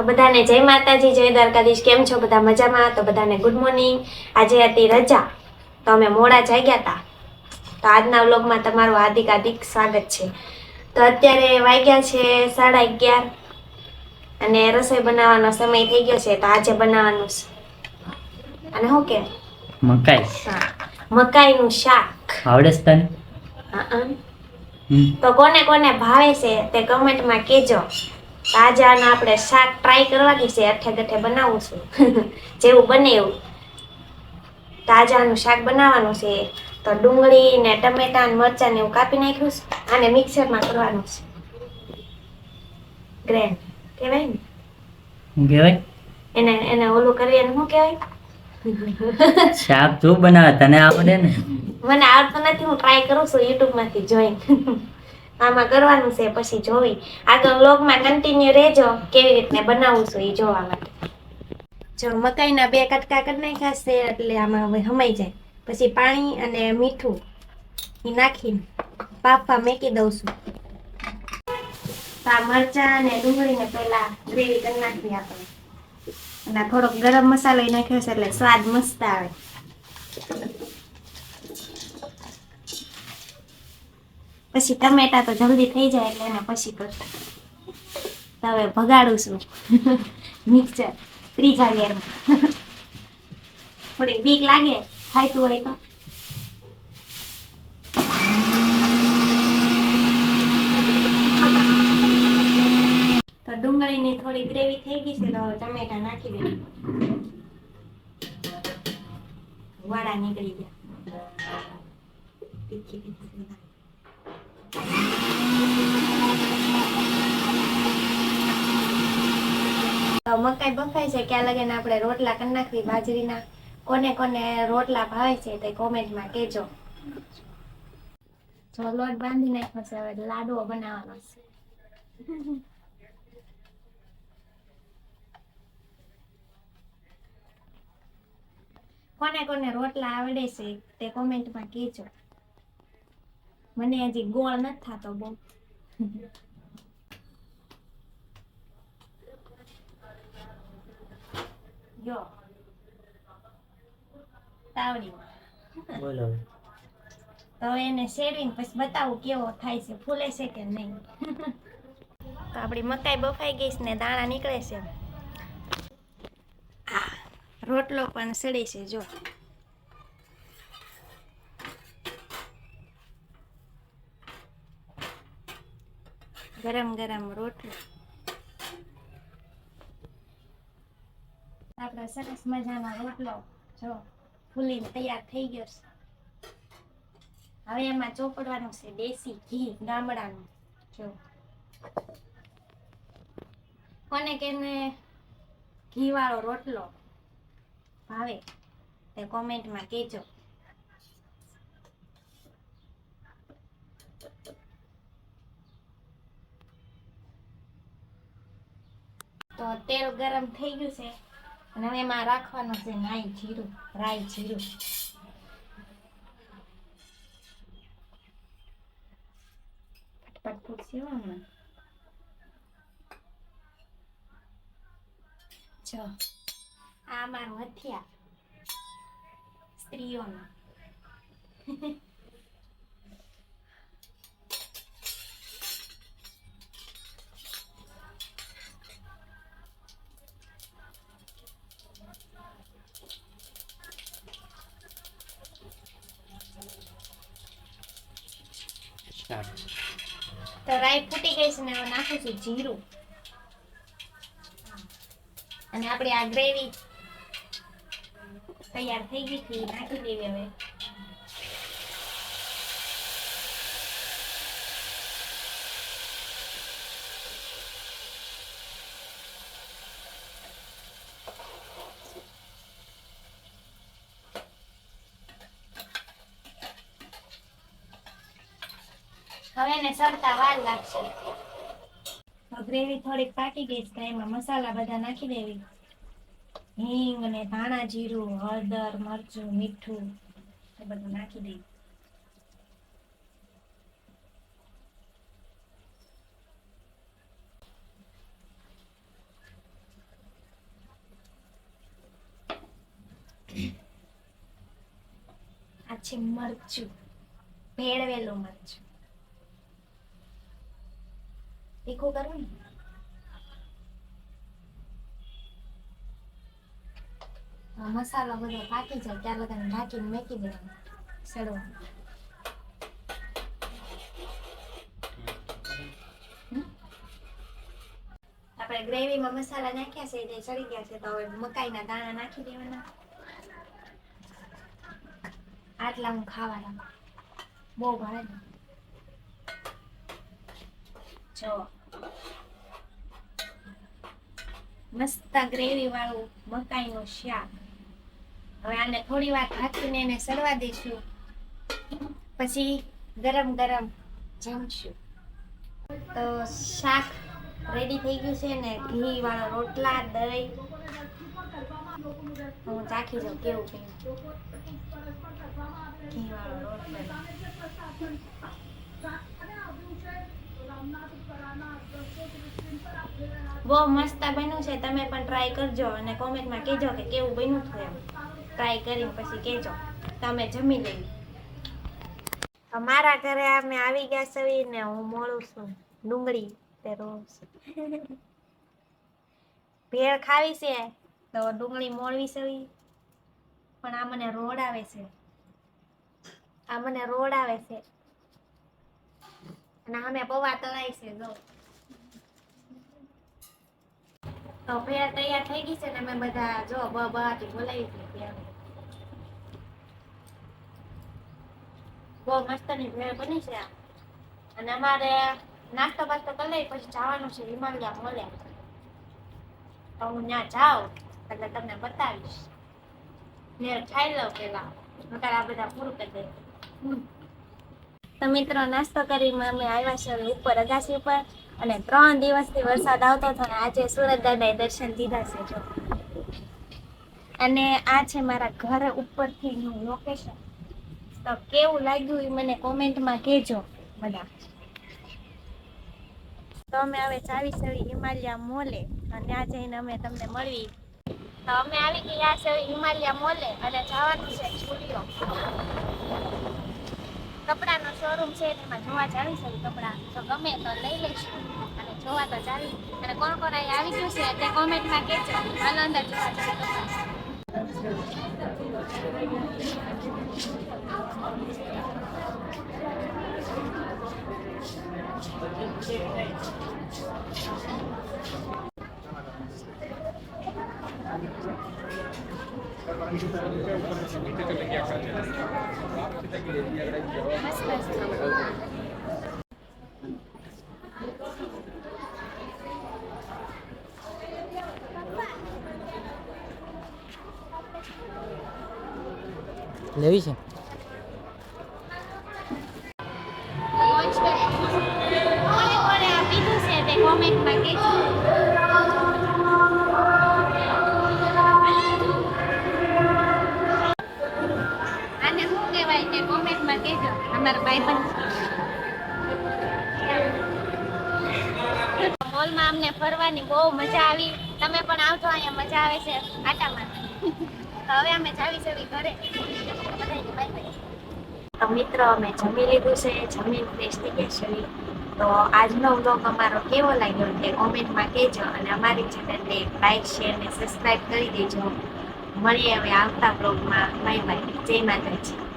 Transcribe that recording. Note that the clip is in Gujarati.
તો બધાને જય માતાજી જય દ્વારકાધીશ. કેમ છો બધા મજામાં? તો બધાને ગુડ મોર્નિંગ આજે હતી રજા. તો અમે મોડા જાગ્યા હતા. તો આજના વ્લોગમાં તમારું હાર્દિક હાર્દિક સ્વાગત છે. તો અત્યારે વાગ્યા છે સાડા અગિયાર અને રસોઈ બનાવવાનો સમય થઈ ગયો છે. તો આજે બનાવવાનું છે. અને શું કે? મકાઈ. મકાઈનું શાક. આવડે છે તને. તો કોને કોને ભાવે છે તે કમેન્ટમાં કહેજો તો આજે આપણે શાક ટ્રાય કરવાની છે અઠે ગઠે બનાવું છું. જેવું બને એવું. તાજાનું શાક બનાવવાનું છે તો ડુંગળી ને ટમેટા ને મરચાં ને એવું કાપી નાખ્યું છે અને મિક્સરમાં કરવાનું છે. ગ્રેન્ડ કહેવાય ને? શું કહેવાય? એને એને ઓલું કરીએ શું કહેવાય? શાક શું બનાવે તને આવડે ને? મને આવડતું નથી હું ટ્રાય કરું છું યુટ્યુબમાંથી જોઈને. આમાં કરવાનું છે પછી જોવી. આગળ વ્લોગમાં કન્ટિન્યુ રહેજો કેવી રીતને બનાવું છું એ જોવા માટે. જો મકાઈના બે કટકા કરી નાખ્યા છે એટલે આમાં હવે હમાઈ જાય. પછી પાણી અને મીઠું એ નાખીને બાફવા મેકી દઉં છું. આ મરચાં અને ડુંગળીને પહેલા ગ્રેવી કરી નાખવી આપણે. અને થોડોક ગરમ મસાલો નાખ્યો છે એટલે સ્વાદ મસ્ત આવે. પછી ટમેટા તો જલ્દી થઈ જાય એટલે એને પછી કરતા હવે ભગાડું છું. મિક્સર, ત્રીજા ગેરમાં. થોડી બીક લાગે ખાયતું હોય તો. તો ડુંગળીની થોડી ગ્રેવી થઈ ગઈ છે, તો હવે ટમેટા નાખી દે. વાડા નીકળી ગયા. મકાઈ બફાય છે, ક્યાં લગીને આપણે રોટલા કરી નાખવી બાજરીના. કોને કોને રોટલા ભાવે છે તે કોમેન્ટમાં કહેજો. જો લોટ બાંધી નાખ્યો છે, હવે લાડવો બનાવવાનો છે. કોને કોને રોટલા આવડે છે તે કોમેન્ટમાં કહેજો. મને હજી ગોળ નથી થતો બહુ. જો. તાવડી. બોલો તો હવે એને શેરવીને પછી બતાવું કેવો થાય છે ફૂલે છે કે નહીં. તો આપણી મકાઈ બફાઈ ગઈ છે ને દાણા નીકળે છે. આ રોટલો પણ સડે છે જો. ગરમ ગરમ રોટલો. આપણો સરસ મજાનો રોટલો જો ફૂલીને તૈયાર થઈ ગયો છે. હવે એમાં ચોપડવાનું છે દેશી ઘી ગામડાનું. જો. કોને કેને ઘી વાળો રોટલો ભાવે તે કોમેન્ટમાં કહેજો. તેલ ગરમ થઈ ગયું છે. અને એમાં રાખવાનું છે નાઈ જીરું, રાઈ જીરું. ફટફટ ફૂટશે હમણાં. આ મારું હથિયાર. સ્ત્રીઓનું. તો રાઈ ફૂટી ગઈ છે ને હવે નાખું છું જીરું. અને આપણી આ ગ્રેવી તૈયાર થઈ ગઈ છે નાખી દેવી હવે. હવે એને સરતા વાર લાગશે. ગ્રેવી થોડીક પાકી ગઈ છે એમાં મસાલા બધા નાખી દેવી. હિંગ ને ધાણા જીરું, હળદર, મરચું, મીઠું એ બધું નાખી દેવી. આ છે મરચું, ભેળવેલું મરચું. તીખું કરવું ને મસાલો બધો પાકી જાય ત્યાર બધાને ઢાંકીને મેકી દેવાનું સડવા આપણે ગ્રેવીમાં મસાલા નાખ્યા છે તે ચડી ગયા છે તો હવે મકાઈના દાણા નાખી દેવાના આટલા હું ખાવાના બહુ ને જો. મસ્ત ગ્રેવી વાળું મકાઈનું શાક. હવે આને થોડી વાર ઢાંકીને એને સડવા દઈશું. પછી ગરમ ગરમ જમશું. તો શાક રેડી થઈ ગયું છે ને ઘી વાળા રોટલા, દહીં. હું ચાખી જાઉં કેવું કેવું ઘી વાળો રોટલો. બહુ મસ્ત બન્યું છે, તમે પણ ટ્રાય કરજો અને કોમેન્ટમાં કહેજો કે કેવું બન્યું છે એમ. ટ્રાય કરીને પછી કહેજો, તમે જમી લેવી મારા ઘરે અમે આવી ગયા સવી ને હું મોડું છું, ડુંગળી તે રોજ. ભેળ ખાવી છે, તો ડુંગળી મોળવી સવી પણ આ મને રોડ આવે છે. આ મને રોડ આવે છે. અને અમે પૌવા તળાય છે, જો. તો ભેળ તૈયાર થઈ ગઈ છે ને અમે બધા જો બ બહાથી બોલાવી છે ભેળ બહુ મસ્તની ભેળ બની છે અને અમારે નાસ્તો બાસ્તો કરી લઈ પછી જવાનું છે હિમાલયા મોલે. તો હું ત્યાં જાઉં, એટલે તમને બતાવીશ. ને ખાઈ લઉં પેલા. નકર આ બધા પૂરું કરી દે. તો મિત્રો, નાસ્તો કરીને અમે આવ્યા છે ઉપર અગાસી ઉપર અને ત્રણ દિવસથી વરસાદ આવતો હતો અને આજે સુરત દાદાએ દર્શન દીધા છે જો. અને આ છે મારા ઘર ઉપરથીનું લોકેશન તો કેવું લાગ્યું એ મને કોમેન્ટમાં કહેજો બધા. તો અમે હવે ચાવી સવી હિમાલયા મોલે અને ત્યાં જઈને અમે તમને મળવી. તો અમે આવી ગયા છે હિમાલયા મોલે અને જવાનું છે સ્ટુડિયો. કપડાનો શોરૂમ છે એમાં જોવા જાવીશું કપડા. તો ગમે તો લઈ લઈશું. અને જોવા તો જાવી. અને કોણ કોણ અહીં આવી ગયું છે તે કોમેન્ટમાં કહેજો. હાલો, અંદર જોવા જઈએ મસ્ત લેવી છે લોન્ચ કરે કોણે કોણે આ પીધું છે તે કોમેન્ટમાં કહેજો તે કોમેન્ટમાં કહેજો, અમારા ભાઈબંધ મોલમાં અમને ફરવાની બહુ મજા આવી. તમે પણ આવજો, અહીંયા મજા આવે છે આટામાં. હવે અમે જાવી છે ઘરે. તો મિત્રો, અમે જમી લીધું છે, જમીન ફ્રેશ થઈ ગયા છે. તો આજનો વ્લોગ અમારો કેવો લાગ્યો તે કોમેન્ટમાં કહેજો અને અમારી ચેનલને લાઈક શેર ને સબસ્ક્રાઈબ કરી દેજો. મળીએ હવે આવતા વ્લોગમાં બાય બાય જય માતાજી.